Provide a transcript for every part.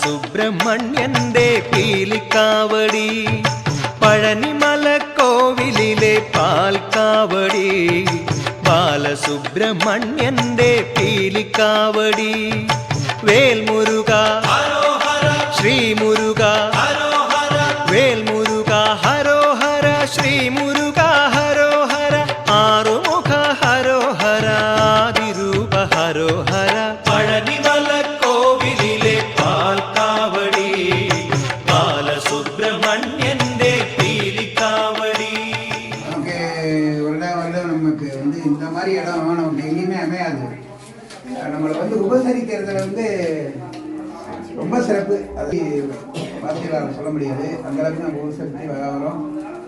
കാവടി ബാലസുബ്രഹ്മണ്യന്റെ പീലിക്കാവടി പഴനിമല കോവിലിലെ പാൽക്കാവടി ബാലസുബ്രഹ്മണ്യന്റെ പീലിക്കാവടി. വേൽമുരുക ശ്രീമുരുക நமக்கு வந்து இந்த மாதிரி இடம் நமக்கு எங்கேயுமே அமையாது. நம்மளை வந்து உபசரிக்கிறதுல வந்து ரொம்ப சிறப்பு. அது வார்த்தைகளால் சொல்ல முடியாது. அந்த அளவுக்கு நம்ம உபசரித்து வர வரோம்.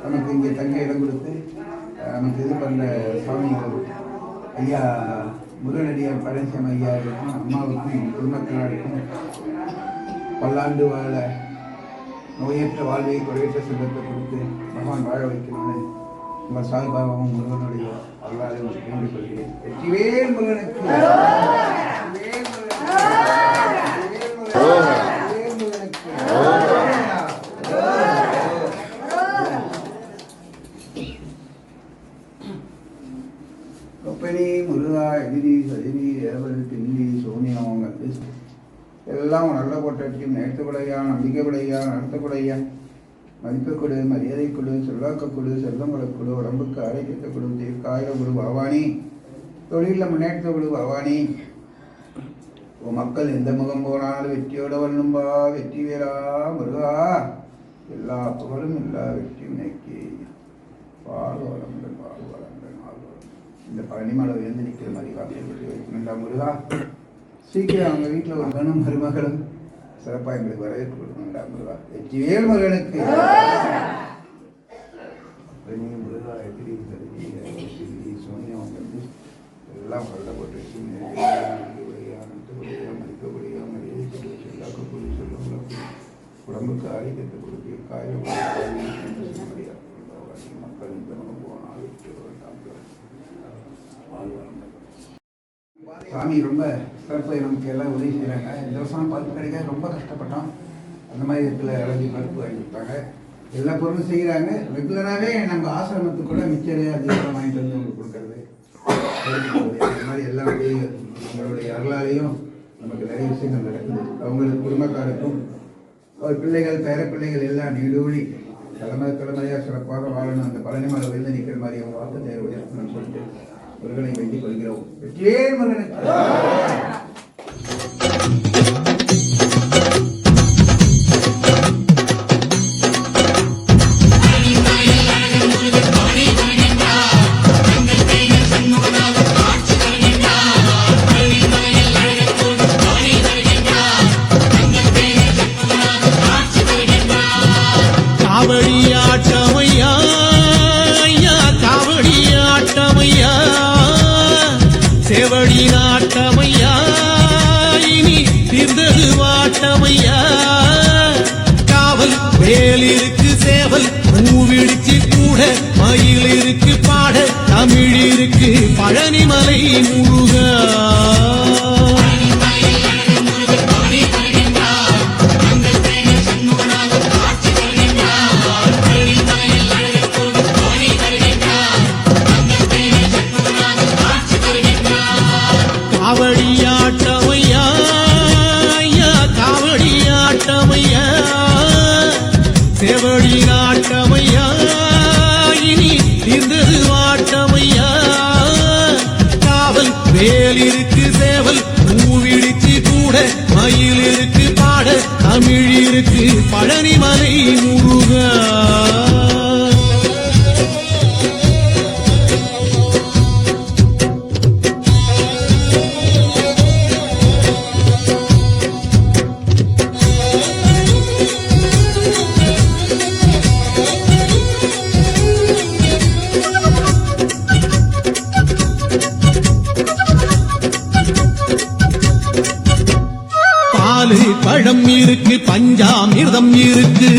நமக்கு இங்கே தங்க இடம் கொடுத்து நமக்கு இது பண்ணுற சுவாமிகள் ஐயா முருகனடியார் பழனிசாமி ஐயா இருக்கும் அம்மாவுக்கும் குடும்பத்தினருக்கும் பல்லாண்டு வாழ நோயற்ற வாழ்வை குறையற்ற செல்வத்தை கொடுத்து பகவான் வாழ வைக்கணும்னு உங்கள் சாய்பாபாவும் முருகனுடைய அல்லாதையும் வேண்டிக் கொள்கிறேன் வெற்றிவேல் முருகனுக்கு வெற்றிவேல் முருகனுக்கு. வெற்றிவேல் முருகனுக்கு. ஒப்பனி முருகா எதிரி சதிரி ஏவல் பில்லி சோனியம் எல்லாம் நல்ல நேர்த்துக்குடையா நம்பிக்கைக்குடையா நடத்தக்குடையா மதிப்பை கொடு மரியாதை கொடு செல்வாக்க கொடு செல்லம் கொடு உடம்புக்கு ஆரோக்கியத்தை கொடு தீர்க்காயிர கொடு பவானி தொழிலில் முன்னேற்றத்தை கொடு பவானி உன் மக்கள் எந்த முகம் போனாலும் வெற்றியோட வரணும்பா வெற்றி வேறா முருகா. எல்லா புகழும் எல்லா வெற்றியும் நோக்கி வாழ் வளங்கள் வாழ் வளங்கள் வாழ் வளங்கள் இந்த பழனிமலை உயர்ந்து நிற்கிற மாதிரி காப்பீடு முருகா. சீக்கிரம் அவங்க வீட்டில் ஒரு மகனும் மருமகளும் சிறப்பாக எங்களுக்கு வரவேற்பு கொடுக்கணும்டா முருகா. வெற்றிவேல் மகனுக்கு எல்லாம் வருட போட்டு வச்சு மதிக்கக்கூடிய மதிக்கக்கூடிய மரியாதை செல்லாக்கக்கூடிய சொல்லுங்கள் உடம்புக்கு ஆரோக்கியத்தை கொடுத்து காயம் மக்கள் இந்த போனால் வெற்றி வாழ்வாங்க சாமி ரொம்ப சிறப்பு நமக்கு எல்லாம் உதவி செய்கிறாங்க. இந்த வருஷம் பருப்பு கிடைக்க ரொம்ப கஷ்டப்பட்டோம். அந்த மாதிரி இடத்துல இறங்கி பருப்பு வாங்கி கொடுத்தாங்க எல்லா பொருளும் செய்கிறாங்க. ரெகுலராகவே நம்ம ஆசிரமத்துக்கு கூட மிச்சரு அதிகம் வாங்கிட்டு வந்து உங்களுக்கு கொடுக்குறது. இந்த மாதிரி எல்லா உதவிகள் உங்களுடைய அருளாலையும் நமக்கு நிறைய விஷயங்கள் நடக்குது. அவங்களுக்கு குடும்பக்காருக்கும் அவர் பிள்ளைகள் பேர பிள்ளைகள் எல்லாம் நீடூழி தலைமுறை தலைமுறையாக சிறப்பாக வாழணும். அந்த பழனி மலை விழுந்து நிற்கிற மாதிரி அவங்க வார்த்தை தேர்வு சொல்லிட்டு முருகனை வேண்டிக் கொள்கிறோம். வெற்றியே முருகனுக்கு இருக்கு பழனிமலை முருகா. பழம் இருக்கு பஞ்சாமிர்தம் இருக்கு.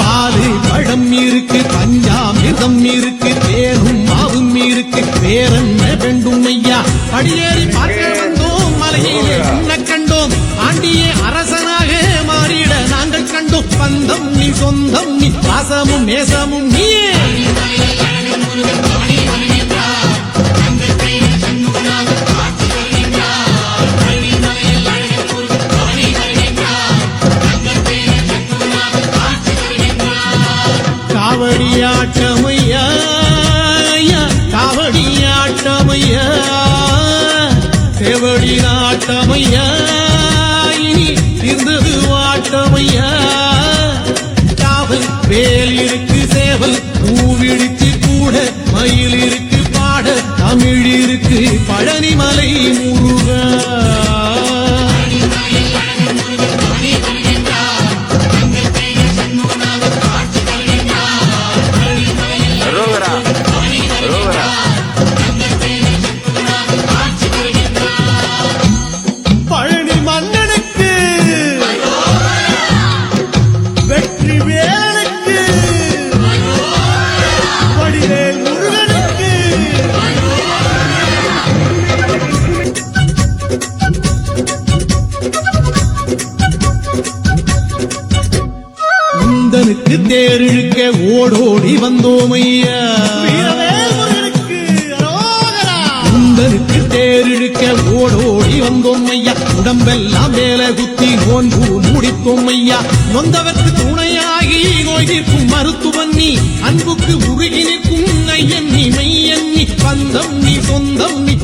பாலு பழம் இருக்கு பஞ்சாமிர்தம் இருக்கு தேனும் மாவும் இருக்கு வேறென்ன வேண்டும் ஐயா. படியேறி பார்க்க வந்தோம் மலையிலே உன்னை கண்டோம். ஆண்டியே அரசனாக மாறிட நாங்கள் கண்டோம். பந்தம் நீ சொந்தம் நீ பாசமும் நேசமும் நீயே. நாட்டமையா முந்தனுக்கு தேரிழுக்க ஓடோடி வந்தோம் ஐயா முந்தனுக்கு தேரிழுக்க ஓடோடி வந்தோம் ஐயா உடம்பெல்லாம் மேல குத்தி நோன்பு முடித்தோம் ஐயா நொந்தவர்க்கு துணையாகி நோய் தீர்க்கும் மருத்துவன் நீ. அன்புக்கு உருகி நிற்கும் ஐயன் நீ மெய்யன் நீ. பந்தம் நீ சொந்தம் நீ.